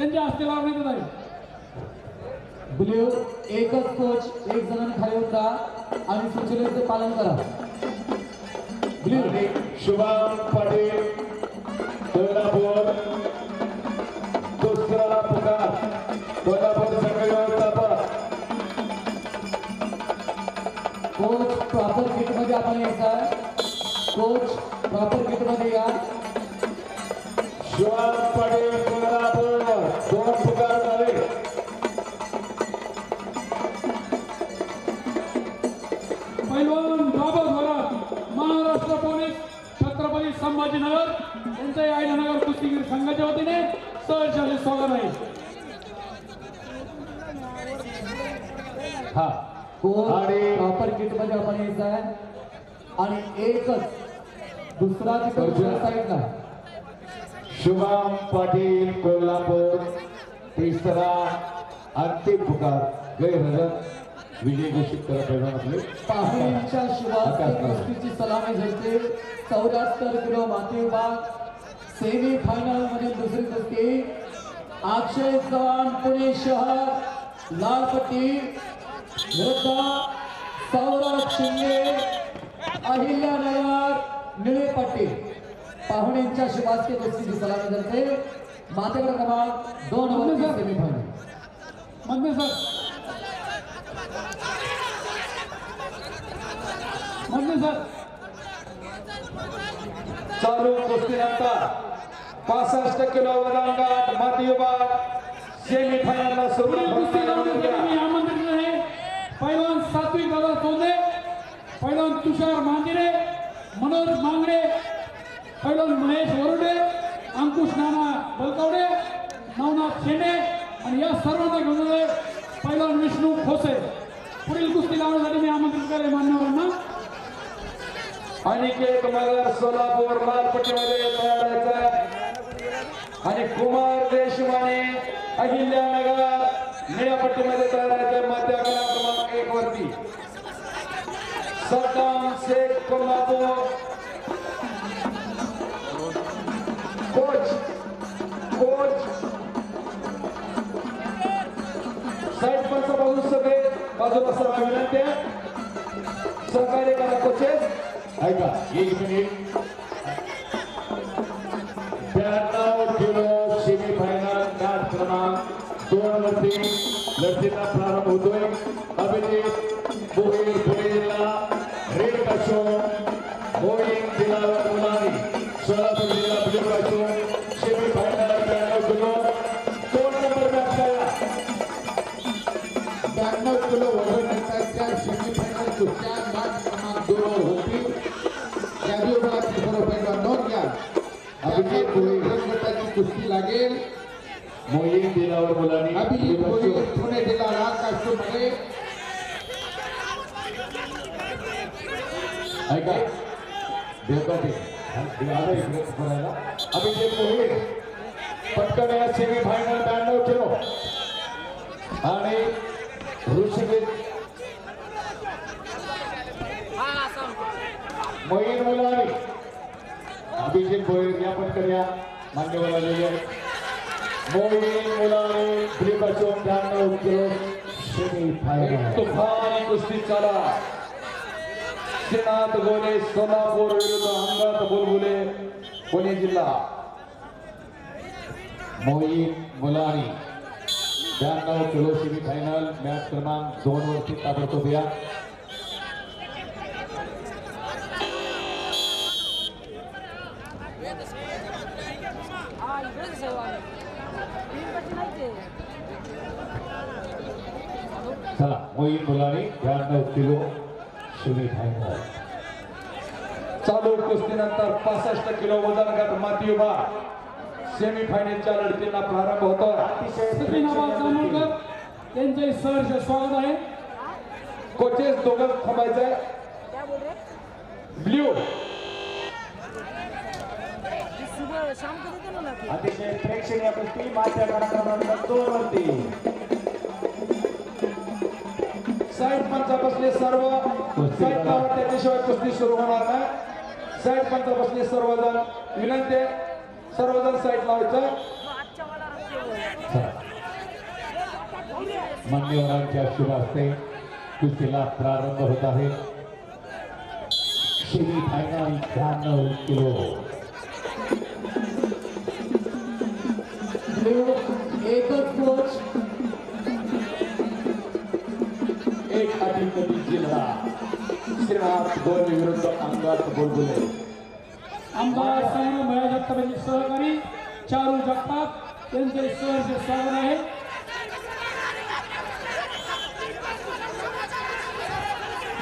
त्यांच्या हस्ते लावण्यात येत आहे. ब्ल्यू एकच कोच एक जणांनी खाली उतरा आणि सूचनेचे पालन करा. ब्ल्यू. शुभम पाटील कोल्हापूर. दुसरा पुकार. कोल्हापूर संघ व्यवस्थापक कोच प्रॉपर किटमध्ये आपण यायचा कोच प्रॉपर किटमध्ये या. शुभम पैलवान बाबा थोरात महाराष्ट्र पोलीस छत्रपती संभाजीनगर यांच्या आयलानगर कुस्तीगीर संघाच्या वतीने सहर्षाचे स्वागत आहे. हा. आणि- प्रॉपर किटमध्ये आपण यायचा आहे. आणि एकच दुसरा साईडला. शुभम पाटील कोल्हापूर तिसरा अंतिम पुकार गैरहजर. विजय घोषित करा पैलवान आपले नारायण. कुस्तीची सलामी झळते चौऱ्याहत्तर किलो माती विभाग सेमी फायनलमध्ये दुसरी कुस्ती. अक्षय चव्हाण पुणे शहर. लाल पट्टी विरुद्ध सौरभ शिंदे. अहिल्यानगर निळे पट्टी. पाहुण्यांच्या शिवास्ते कुस्तीची सलामी झळते मातेकडे क्रमांक दोन वरती सेमी फायनल मधने सर मधने सर चालू कुस्तीनंतर पासष्ट किलो वजनगट माती विभाग सेमी फायनलला पुढील कुस्ती आमंत्रित आहे. पैलवान सात्विक दादा सोंदे पैलवान तुषार मांदिरे मनोज मांगडे पैलवान महेश वरुडे अंकुश नाना बलकवडे नवनाथ शेंडे आणि या सर्वांना घेऊन पैलवान विष्णू खोसे. पुढील कुस्ती लावण्यासाठी मी आमंत्रित केले मान्यवरांना. अनिकेत मगर सोलापूर मालपट्टीमध्ये तयार व्हायचं आणि कुमार देशमाने अहिल्यानगर निळ्या पट्टीमध्ये तयार व्हायचं मात्या क्रमांक एक वरती. Saddam Shaikh Kolhapur. Coach. Coach. Side पंच बाजू सगळे. बाजूला सर्व विनंती आहे सहकार्य करा कोचेस. ऐका एक मिनिट. ब्याण्णव किलो फायनल मॅच क्रमांक दोन वरती लढतीचा प्रारंभ होतोय. अभिजित बोहीर पुणे जिल्हा रेड काशो मोईन जिल्हा मुलानी सोलापूर जिल्हा ब्ल्यू काशो कुस्ती लागेल. मोईन जिल्हावर मुलानी. अभिजित भोईर पुणे जिल्हा लाल कास्टूमध्ये ऐका. देवकाटे आला इकडे करायला अभिषेक मोहित पटकन या सेमी फायनल ब्याण्णव किलो आणि ऋषिकेश. मोहीन मुलानी. अभिषेक भोईर या पटकन या मान्यवर आलेले आहेत मुलानी त्रिपाचोन ब्याण्णव किलो सेमी फायनल तुफान कुस्ती चाला. श्रीनाथ गोले सोलापूर विरुद्ध अंगात बुलबुले पुणे जिल्हा. मोईन मुलानी ब्याण्णव किलो सेमी फायनल मॅच क्रमांक दोन वरती ताबडतोब या. मोईन मुलानी ब्याण्णव किलो सेमी फायनल चालू कुस्तीनंतर पासष्ट किलो वजन गट माती विभाग सेमी फायनलच्या लढतीला प्रारंभ होतो. जांभूळकर यांचे सहर्ष स्वागत आहे. कोचेस दोघं थांबायचंय ब्ल्यू. अतिशय प्रेक्षणीय कुस्ती क्रमांक दोन वरती. साईड पंचा बसले सर्व. साईड त्याच्याशिवाय कुस्ती सुरू होणार नाही. साईड पंचा बसले सर्वजण. विनंती आहे, सर्वजण साईड लावायचं. मान्यवरांच्या शुभ हस्ते कुस्तीला प्रारंभ होत आहे. सेमी फायनल शहाण्णव किलो एक अधिकारी जिल्हा श्रीनाथ गोरे विरुद्ध अंगात बुलबुले आमदार संग्राम भया जगताप यांचे सहकारी चारू जगताप यांचे सहर्ष स्वागत आहे.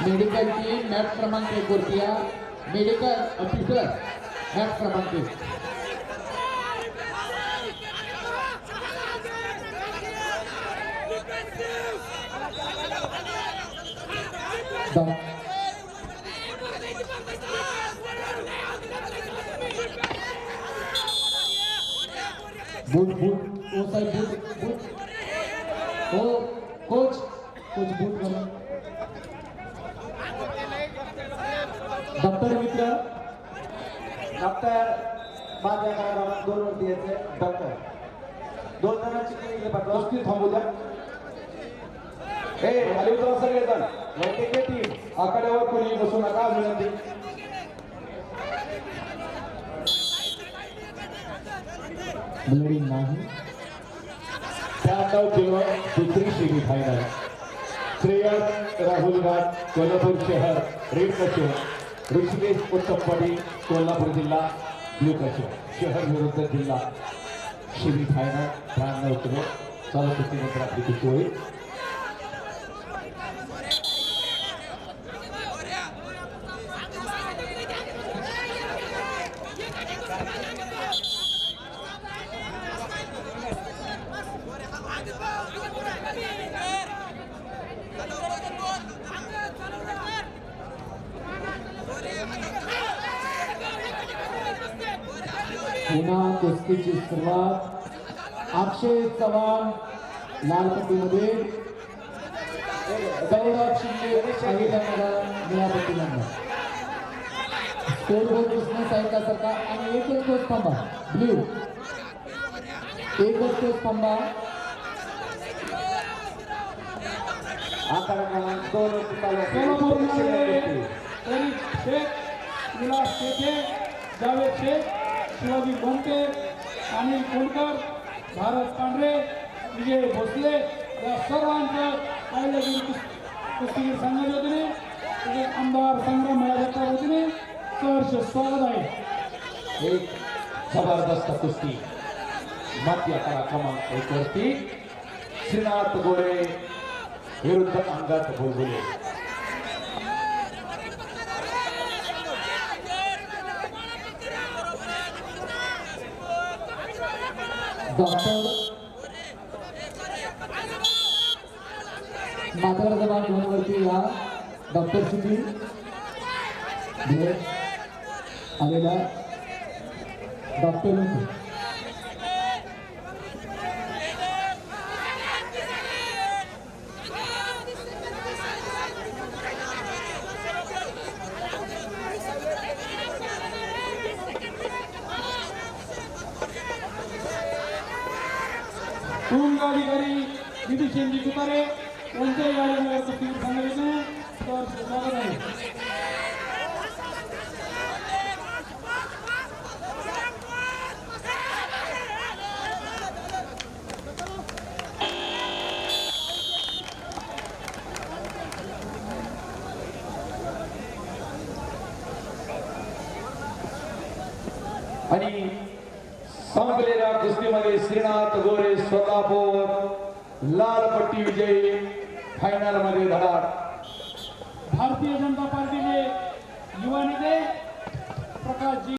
मेडिकल टीम मॅच क्रमांक एक वरती या मेडिकल ऑफिसर मॅच क्रमांक एक बूट बूट ओ साहेब बूट बूट हो कोच कोच बूट घाला डॉक्टर मित्र डॉक्टर माझ्या गावात दोन वरती यायचे. डॉक्टर दोन जणांची क्लिनिक पाठवा. कुस्ती थांबू द्या. ए खाली उतरा सगळेजण वैद्यकीय टीम आकड्यावर कोणी बसू नका विनंती. ब्लडिंग नाही. शहाण्णव किलो दुसरी सेमी फायनल श्रेयस राहुल घाट कोल्हापूर शहर रेड कशोर ऋषिकेश उत्तम पाटील कोल्हापूर जिल्हा ब्लू कशोर शहर विरुद्ध जिल्हा सेमी फायनल शहाण्णव किलो चालू कुस्तीनंतर आपली कुस्ती होईल पुन्हा कुस्तीची सुरुवात. अक्षय चव्हाण लालपट्टीमध्ये. गौरव शिंदे निळापट्टीनंबर स्कोर बोर्ड दिसण्यासारखा सारखा आणि एकच तोच थांबा. ब्ल्यू एकच तोच थांबा. आकार क्रमांक दोन. सोलापूर शेख विलास शेखे जावेद शेख. शिवाजी गोमटे अनिल कोणकर भारत पांढरे विजय भोसले या सर्वांचं पहिल्या आयोजन कुस्तीगीर संघाच्या वतीने तसेच आमदार संग्राम मेळाव्याच्या वतीने सहर्ष स्वागत आहे. एक जबरदस्त कुस्ती मध्य कला क्रमांक एक वरती श्रीनाथ गोरे विरुद्ध अंगात बुलबुले. डॉक्टर मात्र जबान दोनवरती या. डॉक्टर शिंदे भेट आलेला डॉक्टर तुरुंगाधिकारी नितीशजी तुकारे यांच्याही आयोजनावर कुस्तीगीर संघाच्या वतीने सहर्ष स्वागत आहे आणि संपलेल्या कुस्तीमध्ये श्रीनाथ गोरे सोलापूर लाल पट्टी विजयी फायनलमध्ये धडाड. भारतीय जनता पार्टीचे युवा नेते प्रकाशजी